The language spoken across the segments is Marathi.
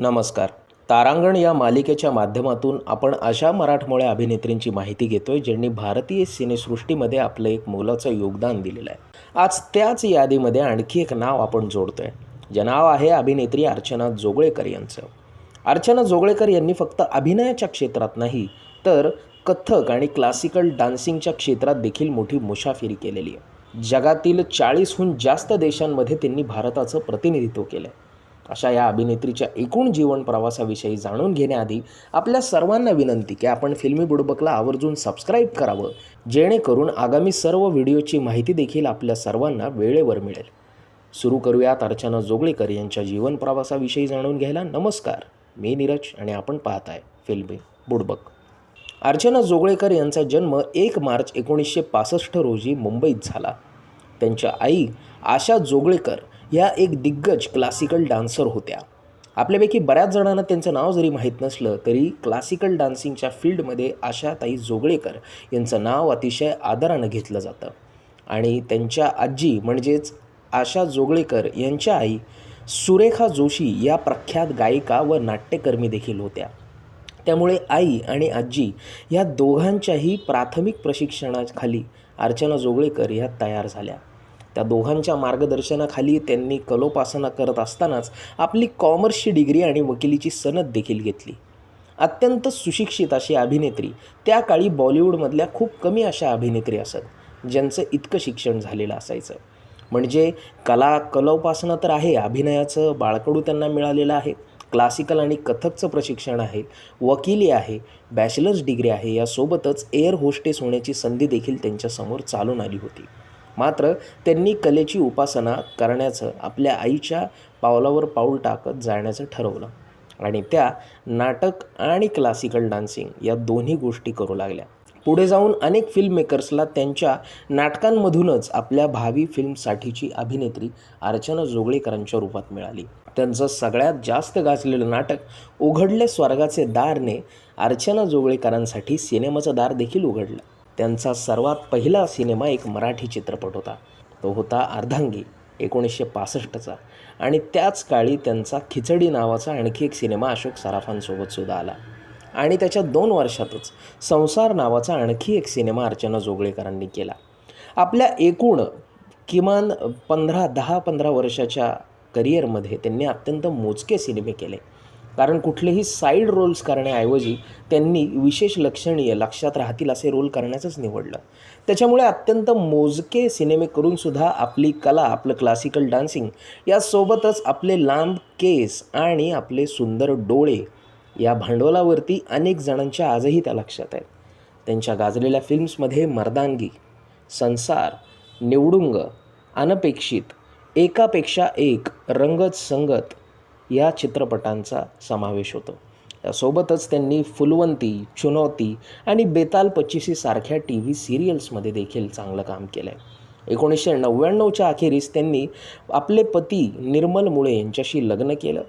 नमस्कार. तारांगण या मालिकेच्या माध्यमातून आपण अशा मराठमोळ्या अभिनेत्रींची माहिती घेतोय ज्यांनी भारतीय सिनेसृष्टीमध्ये आपलं एक मोलाचं योगदान दिलेलं आहे. आज त्याच यादीमध्ये आणखी एक नाव आपण जोडतोय. जे नाव आहे अभिनेत्री अर्चना जोगळेकर यांचं. अर्चना जोगळेकर यांनी फक्त अभिनयाच्या क्षेत्रात नाही तर कथ्थक आणि क्लासिकल डान्सिंगच्या क्षेत्रात देखील मोठी मुसाफिरी केलेली आहे. जगातील चाळीसहून जास्त देशांमध्ये त्यांनी भारताचं प्रतिनिधित्व केलं आहे अशा या अभिनेत्रीच्या एकूण जीवन प्रवासाविषयी जाणून घेण्याआधी आपल्या सर्वांना विनंती की आपण फिल्मी बुडबकला आवर्जून सबस्क्राईब करावं जेणेकरून आगामी सर्व व्हिडिओची माहिती देखील आपल्या सर्वांना वेळेवर मिळेल. सुरू करूयात अर्चना जोगळेकर यांच्या जीवन प्रवासाविषयी जाणून घ्यायला नमस्कार. मी नीरज आणि आपण पाहत आहे फिल्मी बुडबक. अर्चना जोगळेकर यांचा जन्म एक मार्च एकोणीसशे पासष्ट रोजी मुंबईत झाला. त्यांच्या आई आशा जोगळेकर ह्या एक दिग्गज क्लासिकल डान्सर होत्या. आपल्यापैकी बऱ्याच जणांना त्यांचं नाव जरी माहीत नसलं तरी क्लासिकल डान्सिंगच्या फील्डमध्ये आशाताई जोगळेकर यांचं नाव अतिशय आदरानं घेतलं जातं. आणि त्यांच्या आजी म्हणजेच आशा जोगळेकर यांच्या आई सुरेखा जोशी या प्रख्यात गायिका व नाट्यकर्मी देखील होत्या. त्यामुळे आई आणि आजी या दोघांच्याही प्राथमिक प्रशिक्षणाखाली अर्चना जोगळेकर ह्या तयार झाल्या. त्या दोघांच्या मार्गदर्शनाखाली त्यांनी कलोपासना करत असतानाच आपली कॉमर्सची डिग्री आणि वकिलीची सनद देखील घेतली. अत्यंत सुशिक्षित अशी अभिनेत्री त्या काळी बॉलिवूडमधल्या खूप कमी अशा अभिनेत्री असत ज्यांचं इतकं शिक्षण झालेलं असायचं. म्हणजे कला कलोपासना तर आहे अभिनयाचं बाळकडू त्यांना मिळालेलं आहे क्लासिकल आणि कथकचं प्रशिक्षण आहे वकिली आहे बॅचलर्स डिग्री आहे यासोबतच एअर होस्टेस होण्याची संधी देखील त्यांच्यासमोर चालून आली होती. मात्र त्यांनी कलेची उपासना करण्याचं आपल्या आईच्या पावलावर पाऊल टाकत जाण्याचं ठरवलं. आणि त्या नाटक आणि क्लासिकल डान्सिंग या दोन्ही गोष्टी करू लागल्या. पुढे जाऊन अनेक फिल्म मेकर्सला त्यांच्या नाटकांमधूनच आपल्या भावी फिल्मसाठीची अभिनेत्री अर्चना जोगळेकरांच्या रूपात मिळाली. त्यांचं सगळ्यात जास्त गाजलेलं नाटक उघडले स्वर्गाचे दारने अर्चना जोगळेकरांसाठी सिनेमाचं दार देखील उघडलं. त्यांचा सर्वात पहिला सिनेमा एक मराठी चित्रपट होता. तो होता अर्धांगी एकोणीसशे पासष्टचा. आणि त्याच काळी त्यांचा खिचडी नावाचा आणखी एक सिनेमा अशोक सराफांसोबत सुद्धा आला. आणि त्याच्या दोन वर्षातच संसार नावाचा आणखी एक सिनेमा अर्चना जोगळेकरांनी केला. आपल्या एकूण किमान पंधरा दहा पंधरा वर्षाच्या करिअरमध्ये त्यांनी अत्यंत मोजके सिनेमे केले. कारण कुठलेही साईड रोल्स करण्याऐवजी त्यांनी विशेष लक्षणीय लक्षात राहतील असे रोल करण्याचंच निवडलं. त्याच्यामुळे अत्यंत मोजके सिनेमे करूनसुद्धा आपली कला आपलं क्लासिकल डान्सिंग यासोबतच आपले लांब केस आणि आपले सुंदर डोळे या भांडवलावरती अनेक जणांच्या आजही त्या लक्षात आहेत. त्यांच्या गाजलेल्या फिल्म्समध्ये मर्दानगी संसार निवडुंग अनपेक्षित एकापेक्षा एक रंगत संगत या चित्रपटांचा समावेश होतो. यासोबतच त्यांनी फुलवंती चुनौती आणि बेताल पच्चीसी सारख्या टी व्ही सिरियल्समध्ये देखील चांगलं काम केलं आहे एकोणीसशे नव्याण्णवच्या अखेरीस त्यांनी आपले पती निर्मल मुळे यांच्याशी लग्न केलं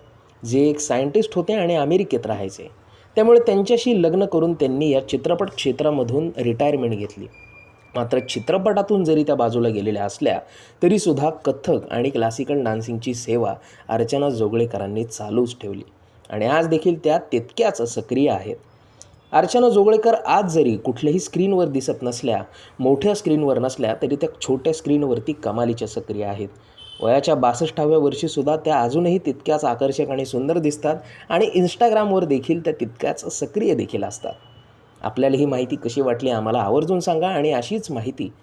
जे एक सायंटिस्ट होते आणि अमेरिकेत राहायचे. त्यामुळे त्यांच्याशी लग्न करून त्यांनी या चित्रपट क्षेत्रामधून रिटायरमेंट घेतली. मात्र चित्रपटातून जरी त्या बाजूला गेलेल्या असल्या तरीसुद्धा कथ्थक आणि क्लासिकल डान्सिंगची सेवा अर्चना जोगळेकरांनी चालूच ठेवली. आणि आज देखील त्या तितक्याच सक्रिय आहेत. अर्चना जोगळेकर आज जरी कुठल्याही स्क्रीनवर दिसत नसल्या मोठ्या स्क्रीनवर नसल्या तरी त्या छोट्या स्क्रीनवरती कमालीच्या सक्रिय आहेत. वयाच्या बासष्टाव्या वर्षीसुद्धा त्या अजूनही तितक्याच आकर्षक आणि सुंदर दिसतात आणि इंस्टाग्रामवर देखील त्या तितक्याच सक्रिय देखील असतात. आपल्याला ही माहिती कशी वाटली आम्हाला आवर्जून सांगा आणि अशीच माहिती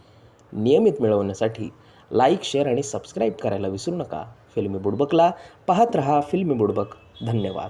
नियमित मिळवण्यासाठी लाईक शेअर आणि सबस्क्राईब करायला विसरू नका. फिल्मी बुडबकला पाहत रहा फिल्मी बुडबक. धन्यवाद.